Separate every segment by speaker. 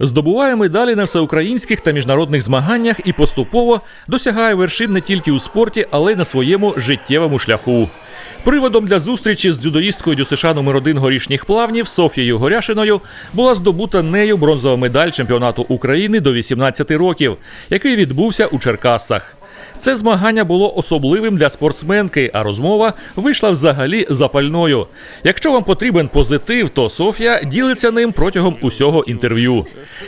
Speaker 1: Здобуває медалі на всеукраїнських та міжнародних змаганнях і поступово досягає вершин не тільки у спорті, але й на своєму життєвому шляху. Приводом для зустрічі з дзюдоїсткою ДЮСШ номер 1 горішніх плавнів Софією Горяшиною була здобута нею бронзова медаль чемпіонату України до 18 років, який відбувся у Черкасах. Це змагання було особливим для спортсменки, а розмова вийшла взагалі запальною. Якщо вам потрібен позитив, то Софія ділиться ним протягом усього інтерв'ю.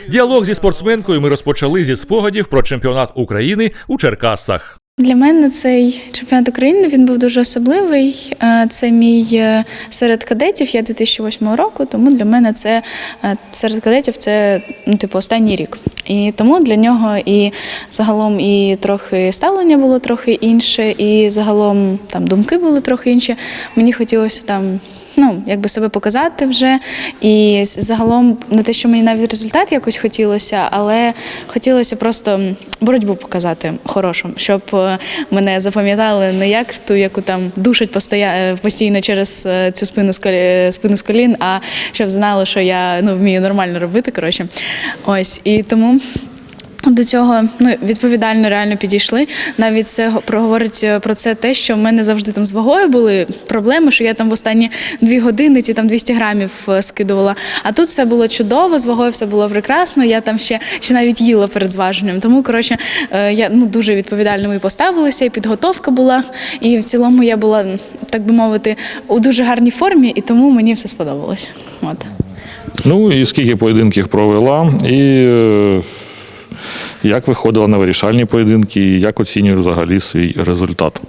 Speaker 1: Діалог зі спортсменкою ми розпочали зі спогадів про чемпіонат України у Черкасах.
Speaker 2: Для мене цей чемпіонат України він був дуже особливий. Е, Це мій е, серед кадетів. Я 2008 року, тому для мене це е, серед кадетів це ну, типу останній рік. І тому для нього і загалом і трохи ставлення було трохи інше, і загалом там думки були трохи інші. Мені хотілося там. Ну, якби себе показати вже. І загалом не те, що мені навіть результат якось хотілося, але хотілося просто боротьбу показати хорошу, щоб е, мене запам'ятали не як ту, яку там душать е, постійно через е, цю спину з спину з колін, а щоб знали, що я ну, вмію нормально робити. Коротше. Ось і тому. До цього ну відповідально реально підійшли. Навіть це проговорить е, про це те, що в мене завжди там з вагою були проблеми, що я там в останні дві години ці там 200 грамів е, скидувала. А тут все було чудово, з вагою все було прекрасно. Я там ще, ще навіть їла перед зваженням. Тому коротше, е, я ну дуже відповідально ми поставилися, і підготовка була. І в цілому я була, так би мовити, у дуже гарній формі, і тому мені все сподобалось. От.
Speaker 3: Ну і скільки поєдинків провела, і як виходила на вирішальні поєдинки, і як оцінює взагалі свій результат.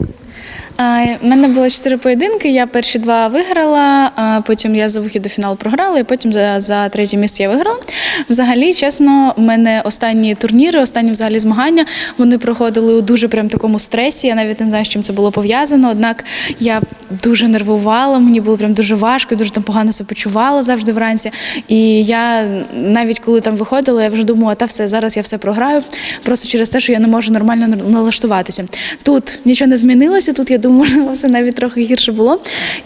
Speaker 2: У мене було чотири поєдинки. Я перші два виграла, потім я за вихід до фіналу програла, і потім за, за третє місце я виграла. Взагалі, чесно, в мене останні турніри, останні взагалі змагання, вони проходили у дуже прям такому стресі. Я навіть не знаю, з чим це було пов'язано. Однак я дуже нервувала, мені було прям дуже важко, дуже там погано себе почувала завжди вранці. І я навіть коли там виходила, я вже думала, та все, зараз я все програю. Просто через те, що я не можу нормально налаштуватися. Тут нічого не змінилося. Тут я думаю, все навіть трохи гірше було.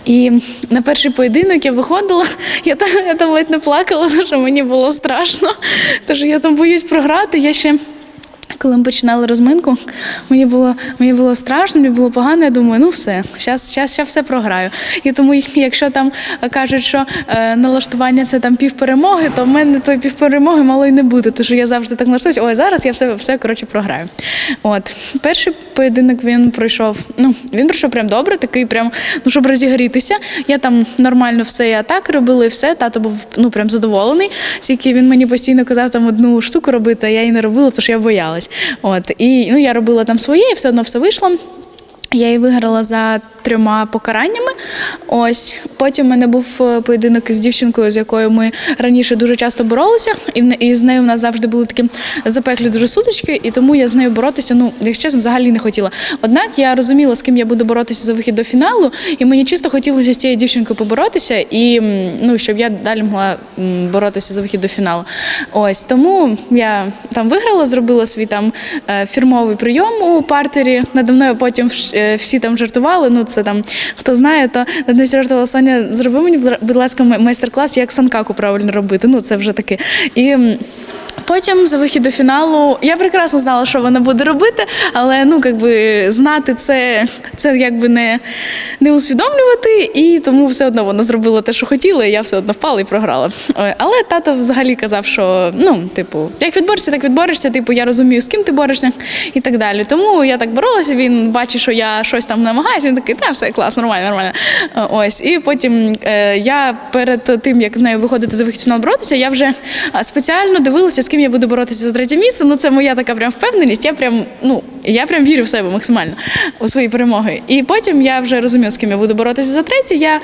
Speaker 2: І на перший поєдинок я виходила, я там, я там ледь не плакала, тому що мені було страшно. Тож я там боюсь програти. Я ще. Коли ми починали розминку, мені було, мені було страшно, мені було погано. Я думаю, ну все, зараз, зараз, зараз все програю. І тому, якщо там кажуть, що е, налаштування це там півперемоги, то в мене тої півперемоги мало й не буде. Тому що я завжди так налаштуюсь, ой, зараз я все, все коротше програю. От перший поєдинок він пройшов. Ну він пройшов прям добре, такий прям, ну щоб розігрітися. Я там нормально все і атаки робила, і все. Тато був ну прям задоволений. Тільки він мені постійно казав там одну штуку робити, а я її не робила, що я боялась. От і ну я робила там своє, і все одно все вийшло. Я її виграла за трьома покараннями. Ось потім у мене був е, поєдинок з дівчинкою, з якою ми раніше дуже часто боролися, і в з нею в нас завжди були такі запеклі дуже сутички, і тому я з нею боротися, ну якщо взагалі не хотіла. Однак я розуміла, з ким я буду боротися за вихід до фіналу, і мені чисто хотілося з цією дівчинкою поборотися, і ну щоб я далі могла боротися за вихід до фіналу. Ось тому я там виграла, зробила свій там е, фірмовий прийом у партері. Надо мною потім всі там жартували. Ну це там хто знає, то одне жартувала Соня, зроби мені, будь ласка, майстер-клас, як санкаку правильно робити. Ну це вже таке. І Потім за вихід до фіналу я прекрасно знала, що вона буде робити, але ну якби знати це, це якби не, не усвідомлювати, і тому все одно вона зробила те, що хотіла, і я все одно впала і програла. Але тато взагалі казав, що ну, типу, як відборешся, так відборешся. Типу, я розумію, з ким ти борешся і так далі. Тому я так боролася. Він бачить, що я щось там намагаюся. Він такий, та все клас, нормально, нормально. Ось і потім е, я перед тим, як з нею виходити за вихід фінал боротися, я вже спеціально дивилася, з ким я буду боротися за третє місце. Ну це моя така прям впевненість. Я прям ну я прям вірю в себе максимально у свої перемоги. І потім я вже розумію, з ким я буду боротися за третє. Я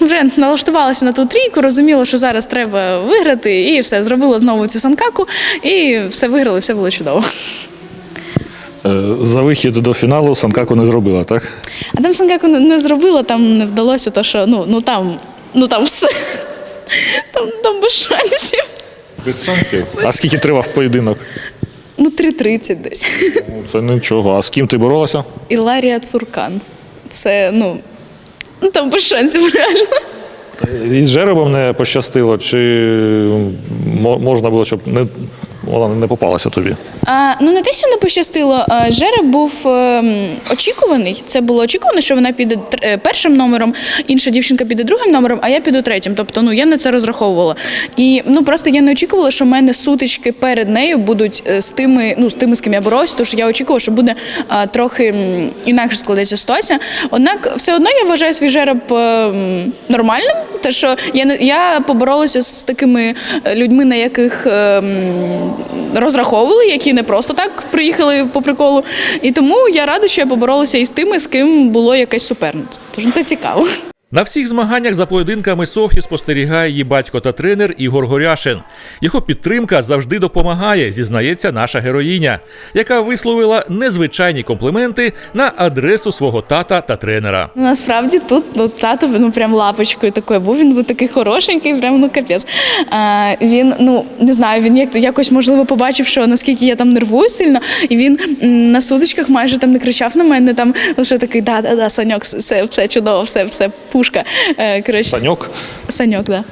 Speaker 2: вже налаштувалася на ту трійку, розуміла, що зараз треба виграти, і все зробила знову цю санкаку, і все виграли, все було чудово.
Speaker 3: Е, За вихід до фіналу Санкаку не зробила, так?
Speaker 2: А там санкаку не- не зробила, там не вдалося, то що ну, ну там, ну там все. Там, там без шансів.
Speaker 3: Без шансів. А скільки тривав поєдинок?
Speaker 2: Ну, 3.30 десь.
Speaker 3: Ну, Це нічого. А з ким ти боролася?
Speaker 2: Іларія Цуркан. Це, ну, ну там без шансів реально.
Speaker 3: Із жеребом не пощастило, чи мо- можна було, щоб не, вона не попалася тобі?
Speaker 2: А, ну не те, що не пощастило. а, Жереб був ем, очікуваний. Це було очікувано, що вона піде тр- е, першим номером, інша дівчинка піде другим номером, а я піду третім. Тобто, ну я на це розраховувала. І ну просто я не очікувала, що в мене сутички перед нею будуть е, з тими, ну з тими, з ким я боролася, тому що я очікувала, що буде а, трохи інакше складеться ситуація. Однак, все одно я вважаю свій жереб е, нормальним. Те, що я не я поборолася з такими е, людьми, на яких е, розраховували, які не просто так приїхали по приколу. І тому я рада, що я поборолася із тими, з ким було якесь суперництво. Тож це цікаво.
Speaker 1: На всіх змаганнях за поєдинками Софі спостерігає її батько та тренер Ігор Горяшин. Його підтримка завжди допомагає, зізнається наша героїня, яка висловила незвичайні компліменти на адресу свого тата та тренера.
Speaker 2: Ну, насправді тут ну, тато ну прям лапочкою такою був. Він був такий хорошенький, прям ну капець. А, він, ну не знаю, він як якось можливо побачив, що наскільки я там нервую сильно, і він на сутичках майже там не кричав на мене. Там лише такий да, да, да, Саньок, все, все чудово, все, все пушка. Е, коротше,
Speaker 3: Саньок?
Speaker 2: Саньок, да.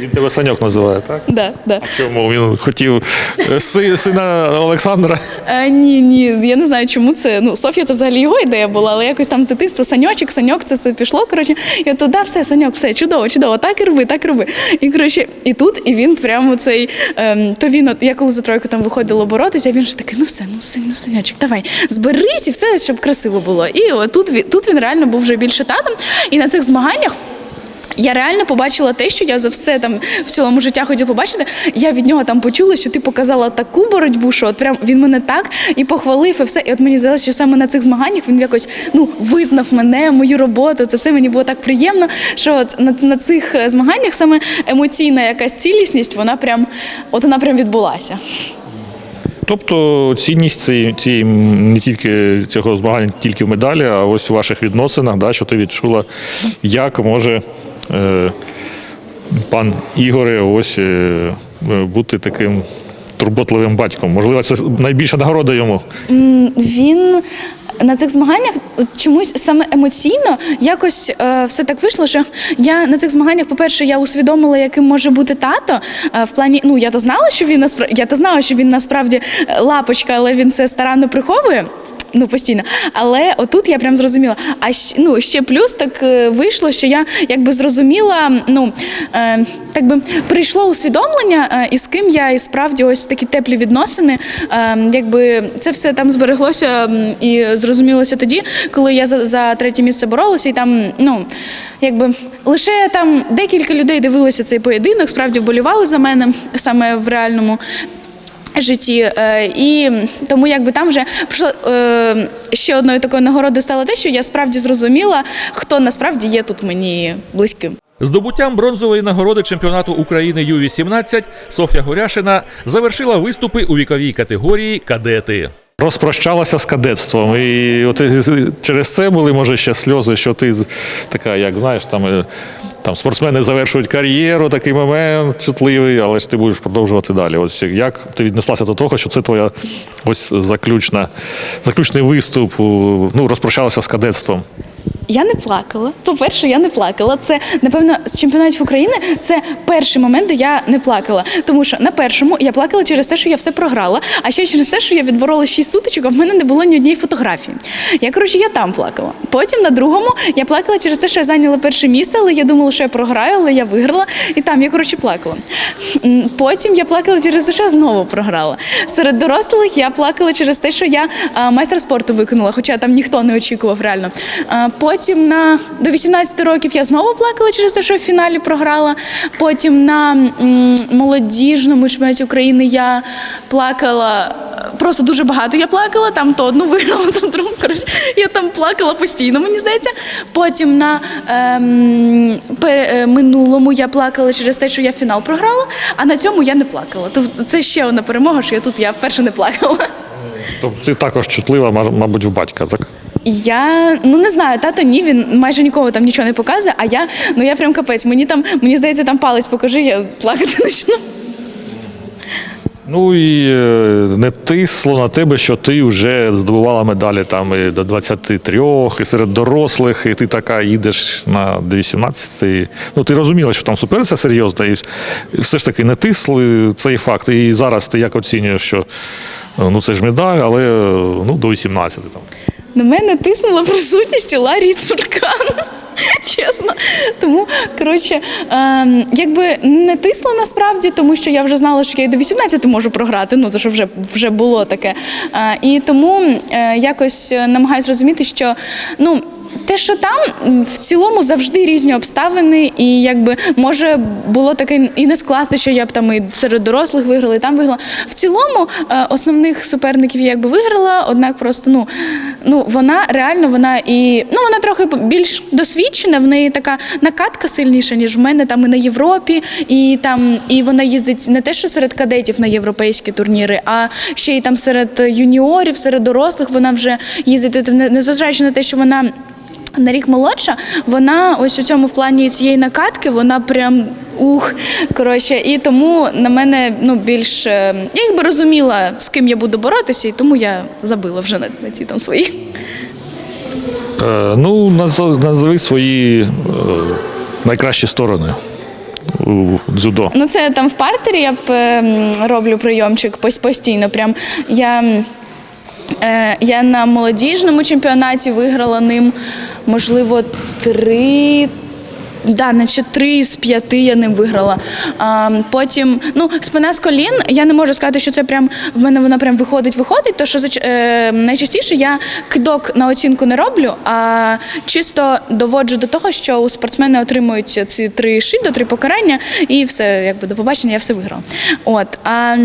Speaker 3: Він тебе Саньок називає, так?
Speaker 2: да, да.
Speaker 3: Чому він хотів е, сина Олександра?
Speaker 2: Е, ні, ні, я не знаю, чому це. Ну, Софія, це взагалі його ідея була, але якось там з дитинства саньочок, саньок, це все пішло. Коротше, я туди все, саньок, все чудово, чудово, так і роби, так і роби. І коротше, і тут, і він прямо цей, ем, то він, от, я коли за тройку там виходила боротися, він же такий, ну все, ну все, ну санячок, давай, зберись і все, щоб красиво було. І от тут, тут він реально був вже більше татом. І на цих змаганнях. Я реально побачила те, що я за все там в цілому життя хотіла побачити. Я від нього там почула, що ти показала таку боротьбу, що от прям він мене так і похвалив, і все. І от мені здалося, що саме на цих змаганнях він якось ну визнав мене, мою роботу. Це все мені було так приємно. Що от на, на цих е, змаганнях саме емоційна якась цілісність, вона прям от вона прям відбулася.
Speaker 3: Тобто цінність цієї, цієї не тільки цього змагання, не тільки в медалі, а ось у ваших відносинах, да, що ти відчула, як може е, пан Ігоре ось е, бути таким турботливим батьком. Можливо, це найбільша нагорода йому.
Speaker 2: Він на цих змаганнях чомусь саме емоційно якось е, все так вийшло, що я на цих змаганнях, по-перше, я усвідомила, яким може бути тато. Е, в плані, ну я то знала, що він насправді я то знала, що він насправді е, лапочка, але він це старанно приховує. Ну, постійно. Але отут я прям зрозуміла. А щ- ну, ще плюс так е, вийшло, що я якби зрозуміла, ну е, так би прийшло усвідомлення, е, і з ким я і справді ось такі теплі відносини. Е, якби це все там збереглося і зрозумілося тоді, коли я за, за третє місце боролася, і там, ну якби лише там декілька людей дивилися цей поєдинок, справді вболівали за мене саме в реальному житті. Е, І тому якби там вже прийшло е, ще одною такою нагородою стало те, що я справді зрозуміла, хто насправді є тут мені близьким.
Speaker 1: Здобуттям бронзової нагороди чемпіонату України Ю-18 Софія Горяшина завершила виступи у віковій категорії кадети.
Speaker 3: Розпрощалася з кадетством. І от через це були, може, ще сльози, що ти така, як знаєш, там, е, там спортсмени завершують кар'єру, такий момент чутливий, але ж ти будеш продовжувати далі. Ось як ти віднеслася до того, що це твоя ось заключна, заключний виступ, ну, розпрощалася з кадетством.
Speaker 2: Я не плакала. По-перше, я не плакала. Це, напевно, з чемпіонатів України це перший момент, де я не плакала. Тому що на першому я плакала через те, що я все програла, а ще через те, що я відборола шість сутичок, а в мене не було ні однієї фотографії. Я, коротше, я там плакала. Потім на другому я плакала через те, що я зайняла перше місце, але я думала, що я програю, але я виграла. І там я, коротше, плакала. Потім я плакала через те, що я знову програла. Серед дорослих я плакала через те, що я а, майстер спорту виконала, хоча там ніхто не очікував реально. А, Потім на до 18 років я знову плакала через те, що в фіналі програла. Потім на молодіжному чемпіонаті України я плакала. Просто дуже багато я плакала, там то одну виграла, то другу. Коротше, я там плакала постійно, мені здається. Потім на ем, е, минулому я плакала через те, що я фінал програла, а на цьому я не плакала. Тобто це ще одна перемога, що я тут я вперше не плакала.
Speaker 3: Тобто ти також чутлива, мабуть, в батька, так?
Speaker 2: Я ну не знаю, тато ні, він майже нікого там нічого не показує, а я ну я прям капець. Мені там, мені здається, там палець покажи, я плакати почну.
Speaker 3: Ну і е, не тисло на тебе, що ти вже здобувала медалі там і до 23, і серед дорослих, і ти така їдеш на 18. І, ну ти розуміла, що там суперниця серйозна, і все ж таки не тисли цей факт. І зараз ти як оцінюєш, що ну це ж медаль, але ну до 18 там.
Speaker 2: На мене тиснула присутність Ларії Цуркан. Чесно. Тому, коротше, ем, якби не тисло насправді, тому що я вже знала, що я і до 18 можу програти. Ну, то що вже, вже було таке. Е, і тому е, якось намагаюся зрозуміти, що ну. Те, що там в цілому завжди різні обставини, і якби може було таке і не скласти, що я б там і серед дорослих виграла, і там виграла. В цілому е, основних суперників я якби виграла, однак просто ну, ну вона реально вона і ну вона трохи більш досвідчена. В неї така накатка сильніша, ніж в мене там і на Європі, і там і вона їздить не те, що серед кадетів на європейські турніри, а ще й там серед юніорів, серед дорослих. Вона вже їздить, Тобто, не- незважаючи на те, що вона. На рік молодша, вона ось у цьому в плані цієї накатки, вона прям ух. Коротше, і тому на мене ну більш е, я якби розуміла, з ким я буду боротися, і тому я забила вже на, на ці там свої.
Speaker 3: Е, ну, назв- назви свої е, найкращі сторони у дзюдо.
Speaker 2: Ну це там в партері я п- м, роблю прийомчик постійно. Прям я. Е, я на молодіжному чемпіонаті виграла ним, можливо, три. Да, наче три з п'яти я ним виграла. А, потім, ну, спина з колін, я не можу сказати, що це прям в мене вона прям виходить, виходить. То що е, найчастіше я кидок на оцінку не роблю, а чисто доводжу до того, що у спортсмени отримують ці три шидо, три покарання, і все, якби до побачення, я все виграла. От, а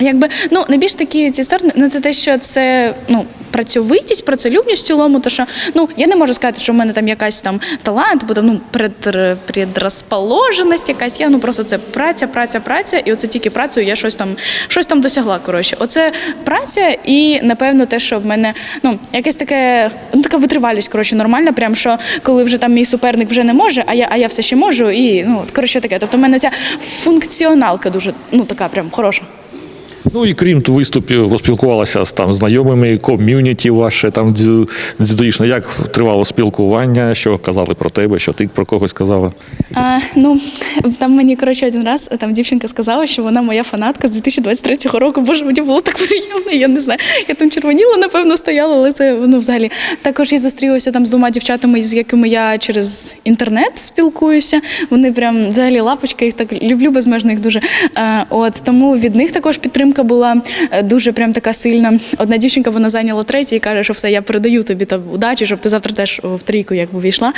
Speaker 2: якби, ну, найбільш такі ці сторони, ну, це те, що це, ну, працьовитість, працелюбність в цілому, то що ну я не можу сказати, що в мене там якась там талант, або там ну пред, предрозположеність якась. Я ну просто це праця, праця, праця, і оце тільки працею я щось там щось там досягла. Коротше, оце праця, і напевно те, що в мене ну якесь таке, ну така витривалість, коротше, нормальна. Прям що коли вже там мій суперник вже не може, а я, а я все ще можу, і ну от, коротше таке. Тобто в мене ця функціоналка дуже ну така прям хороша.
Speaker 3: Ну і крім виступів, поспілкувалася з там знайомими, ком'юніті ваше там дзю- Як тривало спілкування? Що казали про тебе? Що ти про когось казала?
Speaker 2: А, ну, там мені коротше один раз там дівчинка сказала, що вона моя фанатка з 2023 року. Боже, мені було так приємно. Я не знаю. Я там червоніла, напевно, стояла, але це ну, взагалі. Також я зустрілася там з двома дівчатами, з якими я через інтернет спілкуюся. Вони прям взагалі лапочки, їх так люблю безмежно їх дуже. А, от тому від них також підтримка була е, дуже прям така сильна. Одна дівчинка вона зайняла третє і каже, що все, я передаю тобі там удачі, щоб ти завтра теж в трійку якби війшла.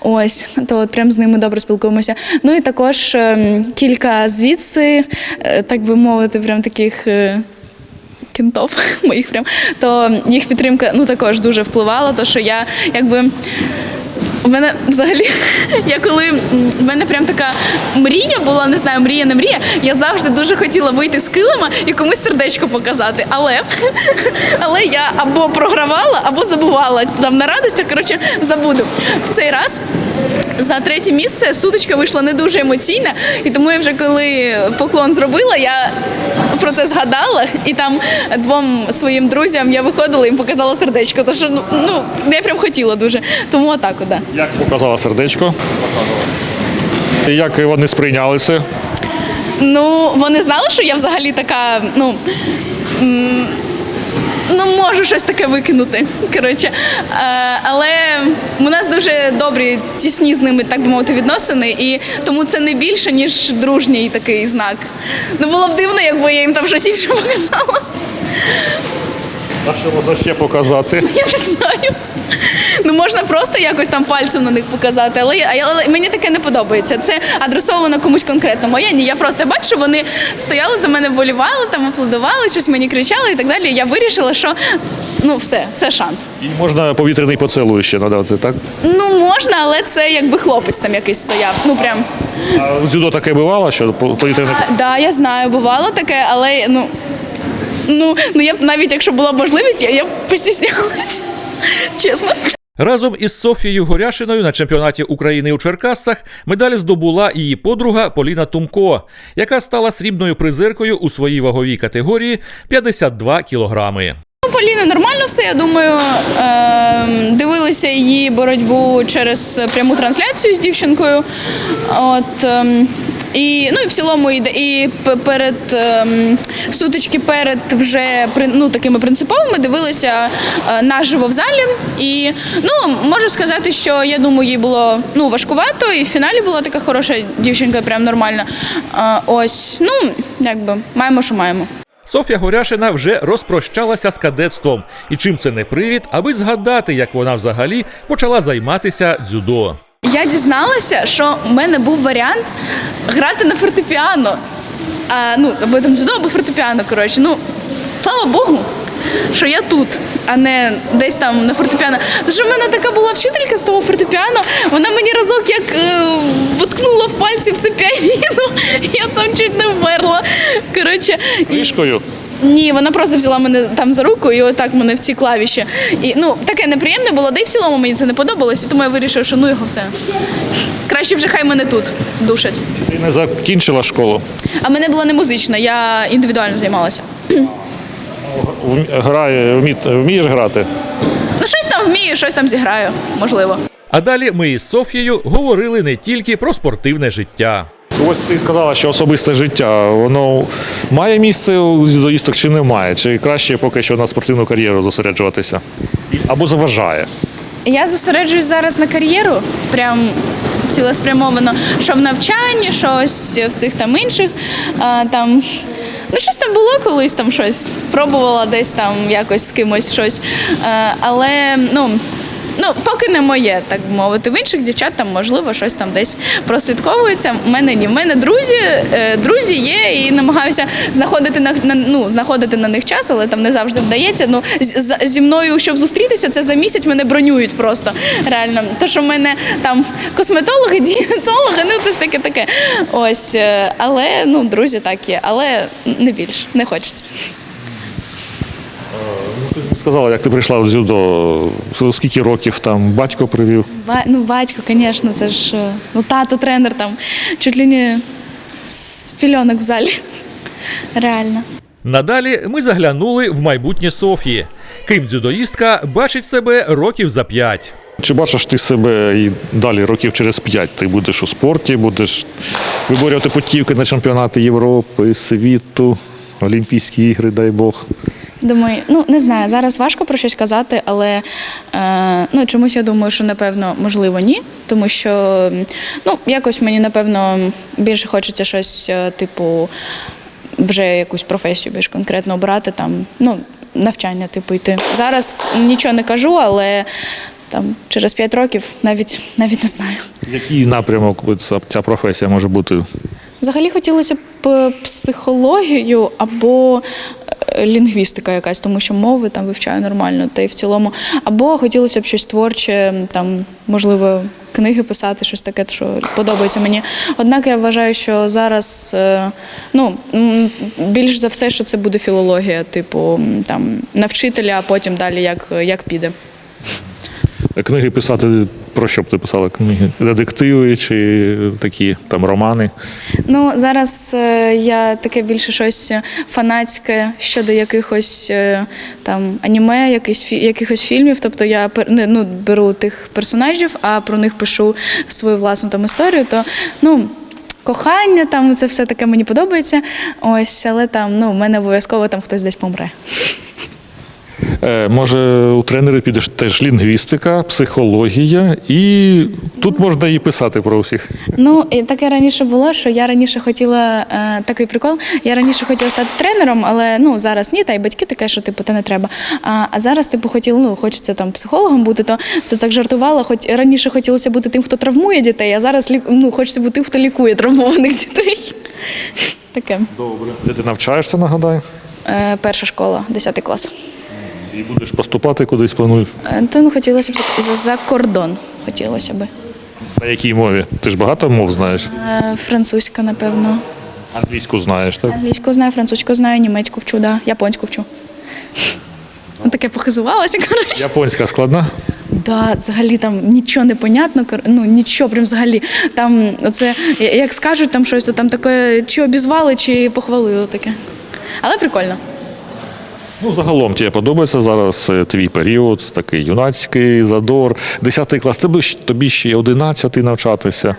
Speaker 2: Ось то от прям з ними добре спілкуємося. Ну і також ем, кілька звідси, е, так би мовити, прям таких. е, Кінтов моїх прям, то їх підтримка ну також дуже впливала, то що я якби. У мене взагалі, я коли в мене прям така мрія була, не знаю, мрія, не мрія. Я завжди дуже хотіла вийти з килима і комусь сердечко показати. Але, але я або програвала, або забувала там на радостях. Коротше, забуду. В цей раз за третє місце сутичка вийшла не дуже емоційна, і тому я вже коли поклон зробила, я про це згадала, і там двом своїм друзям я виходила їм показала сердечко. Тому що ну, ну я прям хотіла дуже. Тому отак, от, да.
Speaker 3: Як показала сердечко? І Як вони сприйняли це?
Speaker 2: Ну, вони знали, що я взагалі така, ну. м, Ну, можу щось таке викинути. Коротше. Е, але у нас дуже добрі, тісні з ними, так би мовити, відносини, і тому це не більше, ніж дружній такий знак. Ну, було б дивно, якби я їм там щось інше показала.
Speaker 3: А що можна ще показати?
Speaker 2: Я не знаю. Ну можна просто якось там пальцем на них показати, але, але мені таке не подобається. Це адресовано комусь конкретному. Я ні. Я просто бачу, що вони стояли за мене, болівали, там аплодували, щось мені кричали і так далі. Я вирішила, що ну все, це шанс.
Speaker 3: І можна повітряний поцілуй ще надати, так?
Speaker 2: Ну можна, але це якби хлопець там якийсь стояв. Ну прям
Speaker 3: А у дзюдо таке бувало, що по- повітряний
Speaker 2: А, да, я знаю, бувало таке, але ну. Ну, ну я б навіть якщо була б можливість, я, я б постіснялась. Чесно.
Speaker 1: Разом із Софією Горяшиною на чемпіонаті України у Черкасах медаль здобула її подруга Поліна Тумко, яка стала срібною призеркою у своїй ваговій категорії 52 кілограми.
Speaker 2: У Поліни нормально все. Я думаю, ем, дивилися її боротьбу через пряму трансляцію з дівчинкою. От, ем, і, ну і в цілому і, і перед ем, сутички перед вже ну, такими принциповими дивилися е, наживо в залі. І ну, можу сказати, що я думаю, їй було ну, важкувато, і в фіналі була така хороша дівчинка, прям нормальна. Е, ось, ну, якби маємо, що маємо.
Speaker 1: Софія Горяшина вже розпрощалася з кадетством. І чим це не привід, аби згадати, як вона взагалі почала займатися дзюдо.
Speaker 2: Я дізналася, що в мене був варіант грати на фортепіано. А, ну, або там дзюдо, або фортепіано, коротше. Ну, слава Богу, що я тут, а не десь там на фортепіано. Що в мене така була вчителька з того фортепіано, вона мені разок як е, воткнула в пальці в це піаніно, я там чуть не вмерла. Коротше,
Speaker 3: Книжкою.
Speaker 2: Ні, вона просто взяла мене там за руку і ось так мене в ці клавіші. І ну таке неприємне було, да й в цілому мені це не подобалось, і тому я вирішила, що ну його все. Краще вже хай мене тут душать.
Speaker 3: Ти не закінчила школу.
Speaker 2: А мене була не музична, я індивідуально займалася.
Speaker 3: Грає, вмі- вмієш грати?
Speaker 2: Ну, щось там вмію, щось там зіграю, можливо.
Speaker 1: А далі ми із Софією говорили не тільки про спортивне життя.
Speaker 3: Ось ти сказала, що особисте життя воно має місце у дзюдоїсток чи не має? Чи краще поки що на спортивну кар'єру зосереджуватися? Або заважає?
Speaker 2: Я зосереджуюсь зараз на кар'єру, прям цілеспрямовано, що в навчанні, щось в цих там інших. А, там, ну, щось там було колись, там щось пробувала десь там якось з кимось щось. А, але ну. Ну, поки не моє, так би мовити. В інших дівчат там можливо щось там десь прослідковується. У мене ні. У мене друзі, е, друзі є, і намагаюся знаходити на, на ну, знаходити на них час, але там не завжди вдається. Ну з, зі мною, щоб зустрітися, це за місяць мене бронюють просто реально. То, що в мене там косметологи, дієтологи, ну це ж таке таке. Ось, е, але ну, друзі так є, але не більше, не хочеться.
Speaker 3: Сказала, як ти прийшла в дзюдо, скільки років там батько привів?
Speaker 2: Ба- ну, батько, звісно, це ж е, ну, тато, тренер там чуть ли не з пільонок в залі. Реально.
Speaker 1: Надалі ми заглянули в майбутнє Софії. Ким дзюдоїстка бачить себе років за п'ять.
Speaker 3: Чи бачиш ти себе і далі років через п'ять? Ти будеш у спорті, будеш виборювати путівки на чемпіонати Європи, світу, Олімпійські ігри, дай Бог.
Speaker 2: Думаю, ну не знаю, зараз важко про щось казати, але е, ну, чомусь я думаю, що напевно можливо ні. Тому що ну, якось мені напевно більше хочеться щось, е, типу, вже якусь професію більш конкретно обрати, там, ну, навчання, типу, йти. Зараз нічого не кажу, але там через 5 років навіть навіть не знаю.
Speaker 3: Який напрямок ця- професія може бути?
Speaker 2: Взагалі хотілося б е, психологію або лінгвістика якась, тому що мови там вивчаю нормально, та й в цілому. Або хотілося б щось творче, там, можливо, книги писати, щось таке, що подобається мені. Однак я вважаю, що зараз е, ну, більш за все, що це буде філологія, типу там, на вчителя, а потім далі як, як піде.
Speaker 3: Книги писати про що б ти писала книги? Детективи чи такі там романи?
Speaker 2: Ну зараз е, я таке більше щось фанатське щодо якихось е, там аніме, якихось якихось фільмів. Тобто я ну, беру тих персонажів, а про них пишу свою власну там історію. То ну. Кохання, там це все таке мені подобається. Ось, але там ну, в мене обов'язково там хтось десь помре.
Speaker 3: Е, може, у тренери підеш теж лінгвістика, психологія, і тут можна і писати про усіх.
Speaker 2: Ну, і таке раніше було, що я раніше хотіла е, такий прикол. Я раніше хотіла стати тренером, але ну зараз ні, та й батьки таке, що типу, та не треба. А, а зараз, типу, хотіла, ну, хочеться там психологом бути, то це так жартувала. Хоч раніше хотілося бути тим, хто травмує дітей, а зараз ну, хочеться бути тим, хто лікує травмованих дітей. Таке.
Speaker 3: Добре. Де ти навчаєшся, нагадаю?
Speaker 2: Е, перша школа, 10 клас.
Speaker 3: І будеш поступати кудись плануєш.
Speaker 2: То ну, хотілося б за, за, кордон. Хотілося б.
Speaker 3: На якій мові? Ти ж багато мов знаєш?
Speaker 2: Е, французька, напевно.
Speaker 3: Англійську знаєш, так?
Speaker 2: Англійську знаю, французьку знаю, німецьку вчу, да. японську вчу. Ну, Таке похизувалася, коротше.
Speaker 3: Японська складна?
Speaker 2: Да, взагалі там нічого не понятно, ну нічого прям взагалі. Там оце, як скажуть там щось, то там таке, чи обізвали, чи похвалили таке. Але прикольно.
Speaker 3: Ну, загалом тобі подобається зараз е, твій період, такий юнацький задор, 10 клас. Тобі, тобі ще 11 навчатися.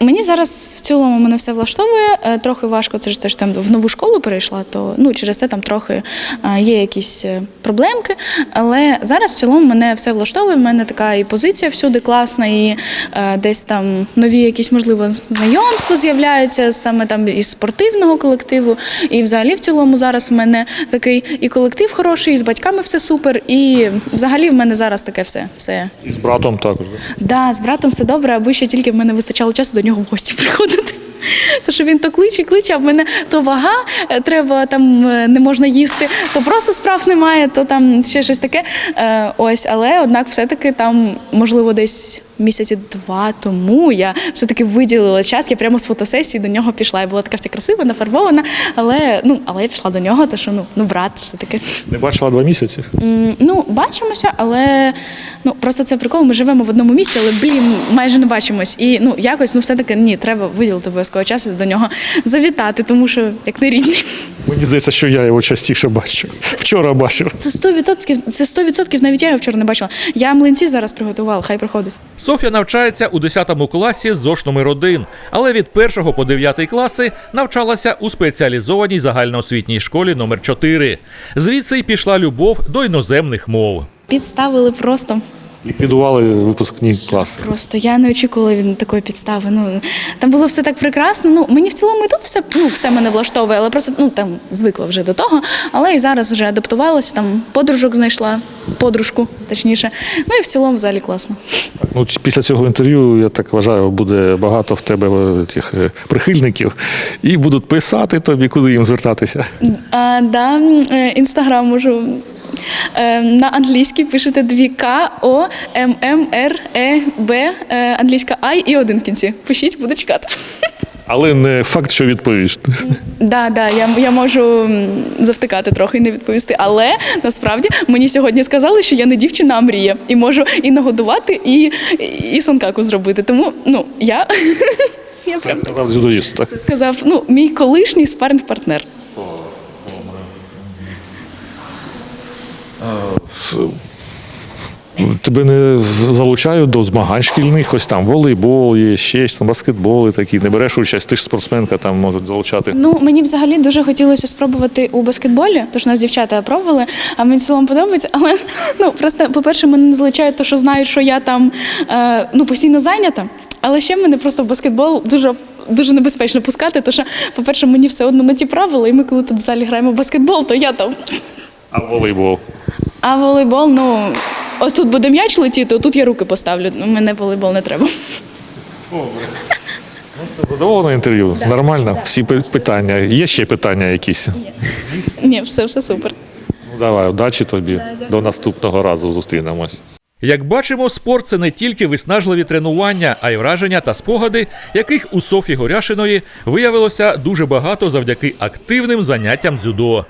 Speaker 2: Мені зараз в цілому мене все влаштовує. Е, Трохи важко, це ж це ж там в нову школу перейшла, то ну через це там трохи е, є якісь е, проблемки. Але зараз в цілому мене все влаштовує. В мене така і позиція всюди класна, і десь там нові якісь можливо знайомства з'являються саме там із спортивного колективу. І взагалі в цілому зараз в мене такий і колектив хороший, і з батьками все супер. І взагалі в мене зараз таке все. все
Speaker 3: І з братом також. да?
Speaker 2: Да, з братом все добре, аби ще тільки в мене вистачало часу до нього в гості приходити. То що він то кличе, кличе, а в мене то вага, е, треба там е, не можна їсти, то просто справ немає, то там ще щось таке. Е, ось, але однак, все-таки там, можливо, десь місяці два тому я все-таки виділила час. Я прямо з фотосесії до нього пішла. Я була така вся красива, нафарбована, але ну, але я пішла до нього, то що ну, ну брат, все-таки.
Speaker 3: Не бачила два місяці.
Speaker 2: М, Ну, бачимося, але ну просто це прикол. Ми живемо в одному місці, але блін, майже не бачимось. І ну якось ну все-таки ні, треба виділити обов'язково час і до нього завітати, тому що як не рідний.
Speaker 3: Мені здається, що я його частіше бачу. Вчора бачив.
Speaker 2: Це 100%, це 100% навіть я його вчора не бачила. Я млинці зараз приготувала, хай приходить.
Speaker 1: Софія навчається у 10 класі з номер 1 але від 1 по 9 класи навчалася у спеціалізованій загальноосвітній школі номер 4 Звідси й пішла любов до іноземних мов.
Speaker 2: Підставили просто.
Speaker 3: Ліквідували випускні класи.
Speaker 2: Просто я не очікувала від такої підстави. Ну там було все так прекрасно. Ну мені в цілому і тут все ну все мене влаштовує, але просто ну там звикла вже до того. Але і зараз вже адаптувалася. Там подружок знайшла, подружку, точніше. Ну і в цілому взагалі класно.
Speaker 3: Ну, після цього інтерв'ю, я так вважаю, буде багато в тебе е, тих е, прихильників і будуть писати тобі, куди їм звертатися.
Speaker 2: А, да, е, інстаграм можу. Е, На англійській пишете дві К, О, М, М, Р, Е, Б, е, англійська Ай і один в кінці. Пишіть, буду чекати.
Speaker 3: Але не факт, що відповіш.
Speaker 2: Да, да, я, я можу завтикати трохи і не відповісти. Але насправді мені сьогодні сказали, що я не дівчина, а мрія. І можу і нагодувати, і, і санкаку зробити. Тому ну я, я прям
Speaker 3: Сказав так?
Speaker 2: сказав, ну, мій колишній спаринг-партнер.
Speaker 3: Тебе не залучають до змагань шкільних, ось там волейбол є, ще там баскетбол і такі. Не береш участь, ти ж спортсменка, там можуть залучати.
Speaker 2: Ну, мені взагалі дуже хотілося спробувати у баскетболі, що нас дівчата пробували, а мені в цілому подобається. Але ну просто, по-перше, мене не залучають, то що знають, що я там е, ну, постійно зайнята. Але ще мене просто в баскетбол дуже. Дуже небезпечно пускати, тому що, по-перше, мені все одно на ті правила, і ми, коли тут в залі граємо в баскетбол, то я там.
Speaker 3: А волейбол.
Speaker 2: А волейбол, ну ось тут буде м'яч летіти, тут я руки поставлю. Ну, мене волейбол не треба.
Speaker 3: Задоволено інтерв'ю? Нормально? Всі питання. Є ще питання якісь?
Speaker 2: Ні, все, все супер.
Speaker 3: Ну давай, удачі тобі. До наступного разу зустрінемось.
Speaker 1: Як бачимо, спорт це не тільки виснажливі тренування, а й враження та спогади, яких у Софії Горяшиної виявилося дуже багато завдяки активним заняттям дзюдо.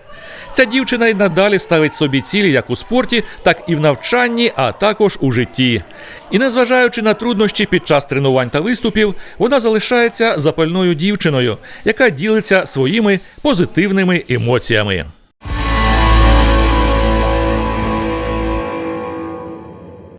Speaker 1: Ця дівчина й надалі ставить собі цілі як у спорті, так і в навчанні, а також у житті. І незважаючи на труднощі під час тренувань та виступів, вона залишається запальною дівчиною, яка ділиться своїми позитивними емоціями.